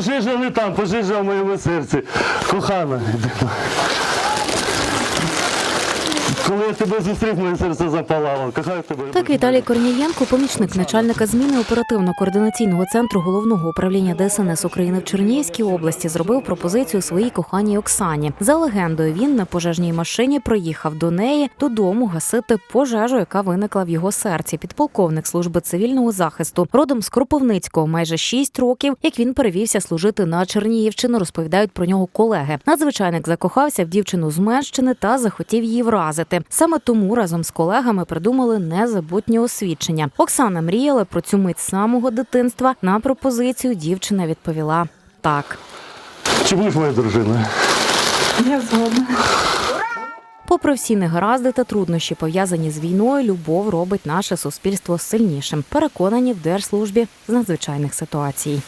Пожежа не там, пожежа в моєму серці. Кохана. Коли я тебе зустрів, моє серце запалало. Кохаю тебе. Так Віталій Корнієнко, помічник начальника зміни оперативно-координаційного центру головного управління ДСНС України в Чернігівській області, зробив пропозицію своїй коханій Оксані. За легендою, він на пожежній машині проїхав до неї додому гасити пожежу, яка виникла в його серці. Підполковник служби цивільного захисту родом з Кропивницького, майже 6 років, як він перевівся служити на Чернігівщину. Розповідають про нього колеги. Надзвичайник закохався в дівчину з Менщини та захотів її вразити. Саме тому разом з колегами придумали незабутнє освідчення. Оксана мріяла про цю мить самого дитинства. На пропозицію дівчина відповіла так. Чи будеш моєю дружиною? Я згодна. Попри всі негаразди та труднощі, пов'язані з війною, любов робить наше суспільство сильнішим. Переконані в держслужбі з надзвичайних ситуацій.